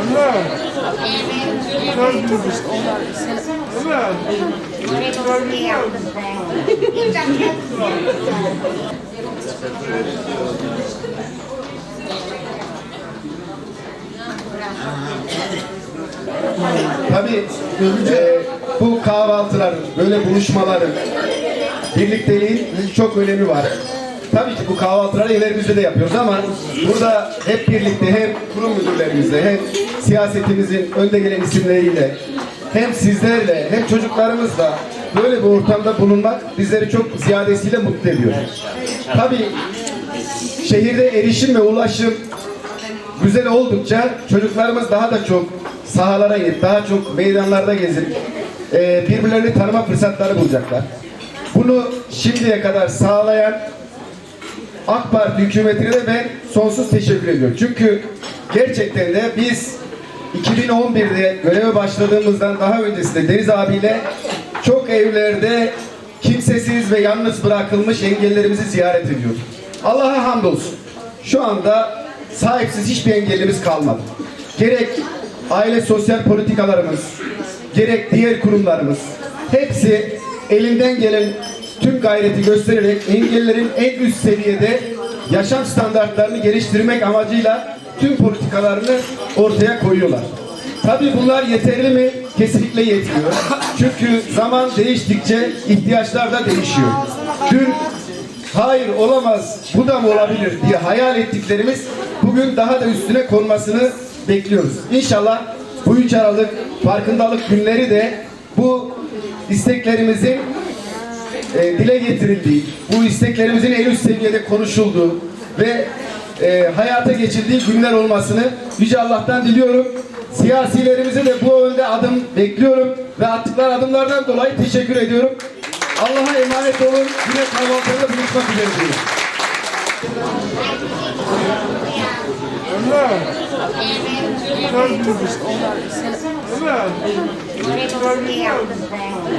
Ömer. Gördünüz Tabii e, bu kahvaltıların, böyle buluşmaların, birlikteliğin çok önemi var. Tabii ki bu kahvaltıları evlerimizde de yapıyoruz ama burada hep birlikte hem kurum müdürlerimizle hem siyasetimizin önde gelen isimleriyle hem sizlerle hem çocuklarımızla böyle bir ortamda bulunmak bizleri çok ziyadesiyle mutlu ediyor. Tabii şehirde erişim ve ulaşım güzel oldukça çocuklarımız daha da çok sahalara gidip, daha çok meydanlarda gezip e, birbirlerini tanıma fırsatları bulacaklar. Bunu şimdiye kadar sağlayan AK Parti hükümetine de ben sonsuz teşekkür ediyorum. Çünkü gerçekten de biz 2011'de göreve başladığımızdan daha öncesinde Deniz abiyle çok evlerde kimsesiz ve yalnız bırakılmış engellerimizi ziyaret ediyoruz. Allah'a hamdolsun. Şu anda sahipsiz hiçbir engellimiz kalmadı. Gerek aile sosyal politikalarımız, gerek diğer kurumlarımız hepsi elinden gelen tüm gayreti göstererek engellerin en üst seviyede yaşam standartlarını geliştirmek amacıyla tüm politikalarını ortaya koyuyorlar. Tabii bunlar yeterli mi? Kesinlikle yetmiyor. Çünkü zaman değiştikçe ihtiyaçlar da değişiyor. Dün hayır olamaz bu da mı olabilir diye hayal ettiklerimiz bugün daha da üstüne konmasını bekliyoruz. İnşallah bu 3 Aralık farkındalık günleri de bu isteklerimizin e, dile getirildiği, bu isteklerimizin en üst seviyede konuşulduğu ve e, hayata geçirdiği günler olmasını Yüce Allah'tan diliyorum. Siyasilerimize de bu önde adım bekliyorum ve attıkları adımlardan dolayı teşekkür ediyorum. Allah'a emanet olun. Yine kahvaltıda buluşmak üzere diyorum. Oraya diye yaptım ben.